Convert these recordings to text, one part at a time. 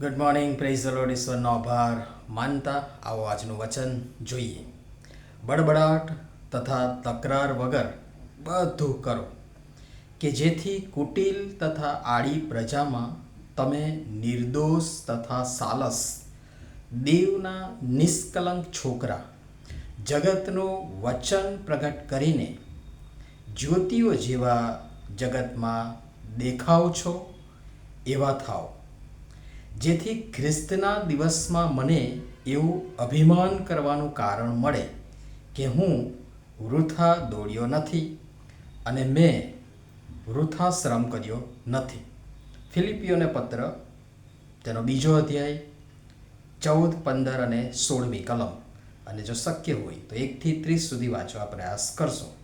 Good morning praise the lord ઈશ્વરનો આભાર. માનતા આવો આજનું વચન જોઈએ. બડબડાટ તથા તકરાર વગર બધું કરો. કે જેથી કુટિલ તથા આડી પ્રજામાં તમે નિર્દોષ તથા સાલસ, દેવના નિષ્કલંક છોકરા, જગતનું વચન પ્રગટ કરીને જ્યોતિઓ જેવા જગતમાં દેખાવ છો, એવા થાઓ. જેથી ખ્રિસ્તના દિવસમાં મને એવું અભિમાન કરવાનું કારણ મળે કે હું વૃથા દોડ્યો નથી અને મેં વૃથા શ્રમ કર્યો નથી. ફિલિપિયોને પત્ર, તેનો બીજો અધ્યાય, ચૌદ, પંદર અને સોળમી કલમ. અને જો શક્ય હોય તો એકથી ત્રીસ સુધી વાંચવા પ્રયાસ કરશો.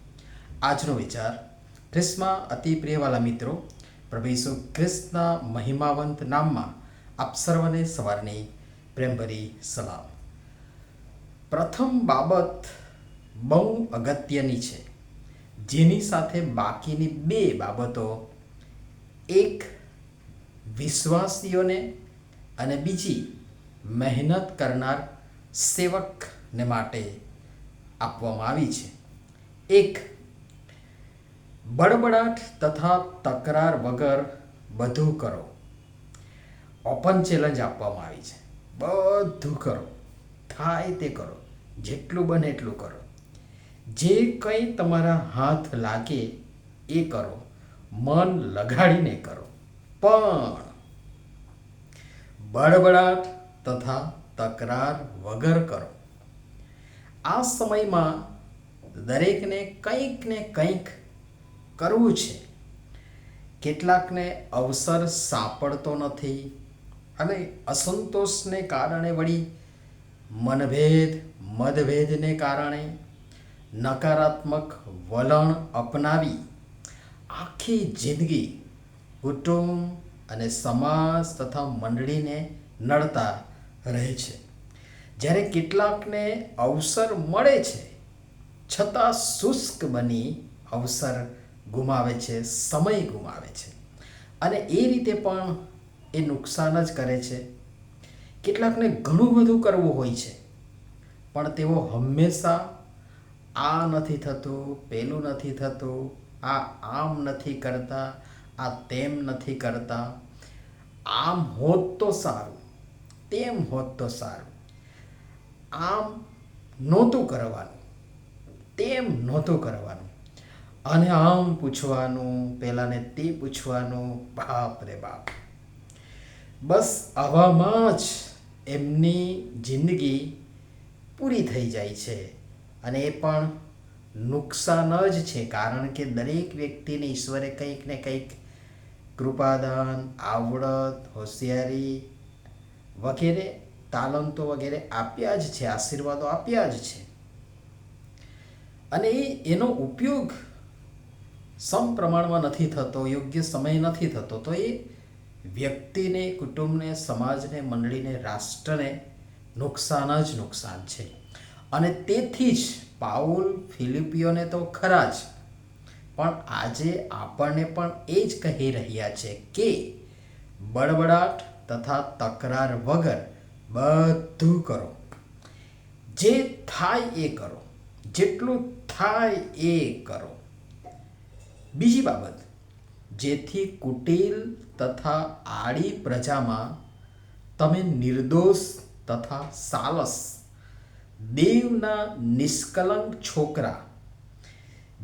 આજનો વિચાર, ખ્રિસ્તમાં અતિ પ્રિયવાલા મિત્રો, પ્રભુ ખ્રિસ્તના મહિમાવંત નામમાં આપ સર્વને સવારની પ્રેમભરી સલામ. પ્રથમ બાબત બહુ અગત્યની છે. જેની સાથે બાકીની બે બાબતો એક વિશ્વાસીઓને અને બીજી મહેનત કરનાર સેવકને માટે આપવામાં આવી છે. એક બડબડાટ તથા તકરાર વગર બધું કરો. ઓપન ચેલેન્જ આપવામાં આવી છે. બધું કરો. થાય તે કરો. જેટલું બને એટલું કરો. જે કંઈ તમારા હાથ લાગે એ કરો. મન લગાડીને કરો. પણ બળબડાટ તથા તકરાર વગર કરો. આ સમયમાં દરેકને કંઈક ને કંઈક કરવું છે. કેટલાકને અવસર સાંપડતો નથી. અને અસંતોષને કારણે વળી, મનભેદ મતભેદને કારણે નકારાત્મક વલણ અપનાવી આખી જિંદગી કુટુંબ અને સમાજ તથા મંડળીને નડતા રહે છે. જ્યારે કેટલાકને અવસર મળે છે, છતાં શુષ્ક બની અવસર ગુમાવે છે, સમય ગુમાવે છે. અને એ રીતે પણ એ નુકસાન જ કરે છે. કેટલાકને ઘણું બધું કરવું હોય છે. પણ તેઓ હંમેશા આ નથી થતું, પેલું નથી થતું, આ આમ નથી કરતા, આ તેમ નથી કરતા. આમ હોત તો સારું, તેમ હોત તો સારું. આમ નહોતું કરવાનું, તેમ નહોતું કરવાનું. અને આમ પૂછવાનું પહેલાંને તે પૂછવાનું, બાપ રે બાપ. બસ આવામાં જ એમની જિંદગી પૂરી થઈ જાય છે અને એ પણ નુકસાન જ છે કારણ કે દરેક વ્યક્તિને ઈશ્વરે કંઈક ને કંઈક કૃપાદાન, આવડત, હોશિયારી વગેરે, તાલંતો વગેરે આપ્યા જ છે, આશીર્વાદો આપ્યા જ છે. અને એ, એનો ઉપયોગ સમ પ્રમાણમાં નથી થતો, યોગ્ય સમય નથી થતો, તો એ વ્યક્તિને, કુટુંબને, સમાજને, મંડળીને, રાષ્ટ્રને નુકસાન જ નુકસાન છે. અને તેથી જ પાઉલ ફિલિપિયોને તો ખરા જ. પણ આજે આપણને પણ એ જ કહી રહ્યા છે કે બળબડાટ તથા તકરાર વગર બધું કરો. જે થાય એ કરો. જેટલું થાય એ કરો. બીજી બાબત જેથી કુટિલ તથા આડી પ્રજામાં તમે નિર્દોષ તથા સાલસ, દેવના નિષ્કલંક છોકરા,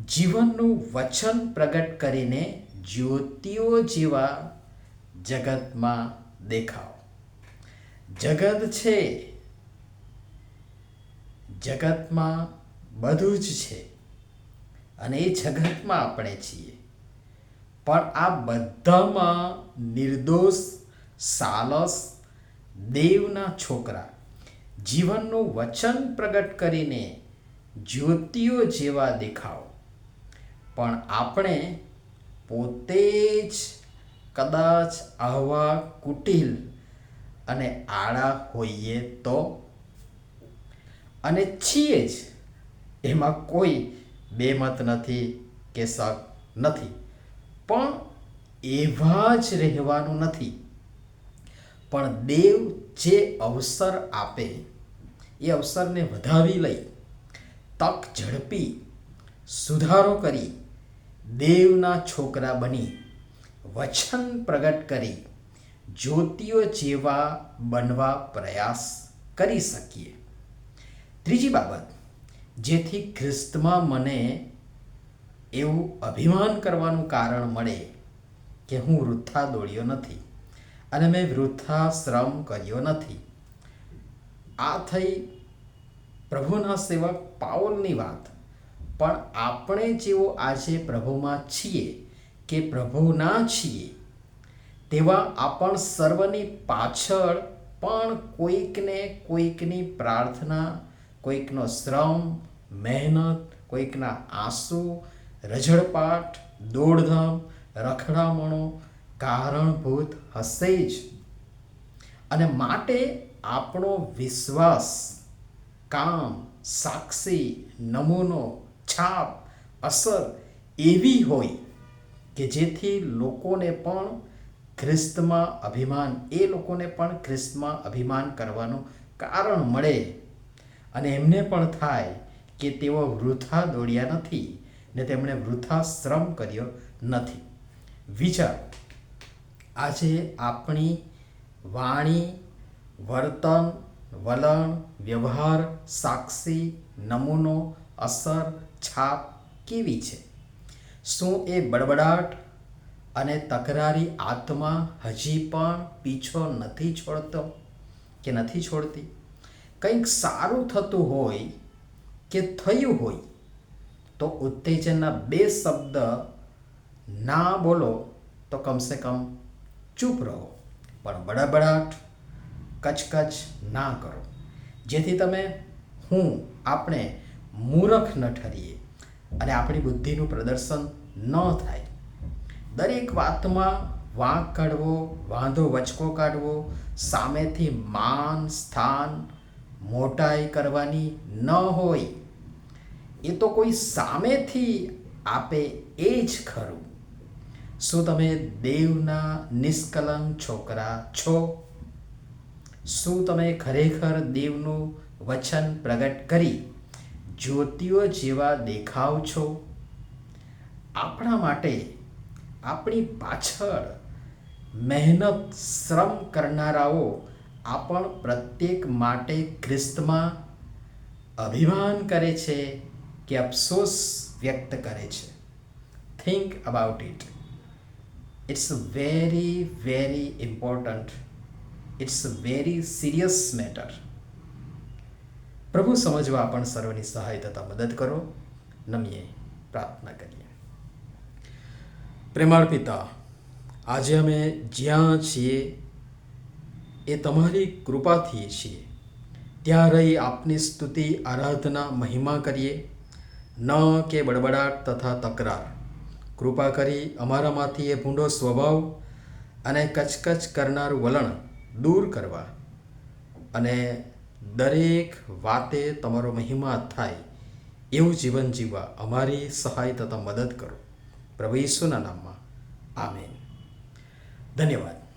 જીવનનું વચન પ્રગટ કરીને જ્યોતિઓ જેવા જગતમાં દેખાવ. જગત છે. જગતમાં બધું જ છે. અને એ જગતમાં આપણે છીએ. પણ આ બધામાં નિર્દોષ, સાલસ, દેવના છોકરા, જીવનનું વચન પ્રગટ કરીને જ્યોતિઓ જેવા દેખાવ. પણ આપણે પોતે જ કદાચ આવા કુટિલ અને આડા હોઈએ તો? અને છીએ જ, એમાં કોઈ બેમત નથી કે શક નથી. પણ એવા જ રહેવાનું નથી. પણ દેવ જે અવસર આપે, એ અવસરને વધાવી લઈ, તક ઝડપી, સુધારો કરી, દેવના છોકરા બની, વચન પ્રગટ કરી, જ્યોતિઓ જેવા બનવા પ્રયાસ કરી શકીએ. ત્રીજી બાબત, જેથી ખ્રિસ્તમાં મને એવું અભિમાન કરવાનું કારણ મળે કે હું વૃથા દોડ્યો નથી અને મેં વૃથા શ્રમ કર્યો નથી. આ થઈ પ્રભુના સેવક પાઉલની વાત. પણ આપણે જેઓ આજે પ્રભુમાં છીએ કે પ્રભુના છીએ, તેવા આપણ સર્વની પાછળ પણ કોઈકને કોઈકની પ્રાર્થના, કોઈકનો શ્રમ, મહેનત, કોઈકના આંસુ રઝળપાટ દોડધામ, રખડામણો, કારણભૂત હશે જ. અને માટે આપણો વિશ્વાસ, કામ, સાક્ષી, નમૂનો, છાપ, અસર એવી હોય કે જેથી લોકોને પણ ખ્રિસ્તમાં અભિમાન, એ લોકોને પણ ખ્રિસ્તમાં અભિમાન કરવાનું કારણ મળે. અને એમને પણ થાય કે તેઓ વૃથા દોડ્યા નથી. ને તેમણે વૃથા શ્રમ કર્યો નથી. વિચાર. આજે આપણી વાણી, વર્તન, વલણ, વ્યવહાર, સાક્ષી, નમૂનો, અસર, છાપ કેવી છે? શું એ બડબડાટ અને તકરારી આત્મા હજી પણ પીછો નથી છોડતો કે નથી છોડતી? કંઈક સારું થતું હોય કે થયું હોય તો ઉત્તેજનના બે શબ્દ ના બોલો તો કમસે કમ ચૂપ રહો. પણ બડાબડાટ કચકચ ના કરો. જેથી તમે હું આપણે મૂરખ ન ઠરીએ અને આપણી બુદ્ધિનું પ્રદર્શન ન થાય. દરેક વાતમાં વાંક કાઢવો, વાંધો વચકો કાઢવો, સામેથી માન, સ્થાન મોટાઈ કરવાની ન હોય. એ તો કોઈ સામેથી આપે એ જ ખરું. શું તમે દેવના નિષ્કલંક છોકરા છો? શું તમે ખરેખર દેવનું વચન પ્રગટ કરી જ્યોતિઓ જેવા દેખાવ છો? આપણા માટે આપણી પાછળ મહેનત, શ્રમ કરનારાઓ આપણ પ્રત્યેક માટે ખ્રિસ્તમાં અભિમાન કરે છે. કે અફસોસ વ્યક્ત કરે છે. Think about it it's very very important it's very serious matter પ્રભુ સમજવા પણ સર્વની સહાય તથા મદદ કરો. નમીએ પ્રાર્થના કરીએ. પ્રેમાળ પિતા, આજે અમે જ્યાં છીએ, એ તમારી કૃપાથી છીએ. ત્યાં રહી આપની સ્તુતિ, આરાધના, મહિમા કરીએ. ન કે બડબડાટ તથા તકરાર. કૃપા કરી અમારામાંથી એ ભૂંડો સ્વભાવ અને કચકચ કરનારું વલણ દૂર કરવા અને દરેક વાતે તમારો મહિમા થાય એવું જીવન જીવવા અમારી સહાય તથા મદદ કરો. પ્રભુ ઈસુના નામમાં. આમેન. ધન્યવાદ.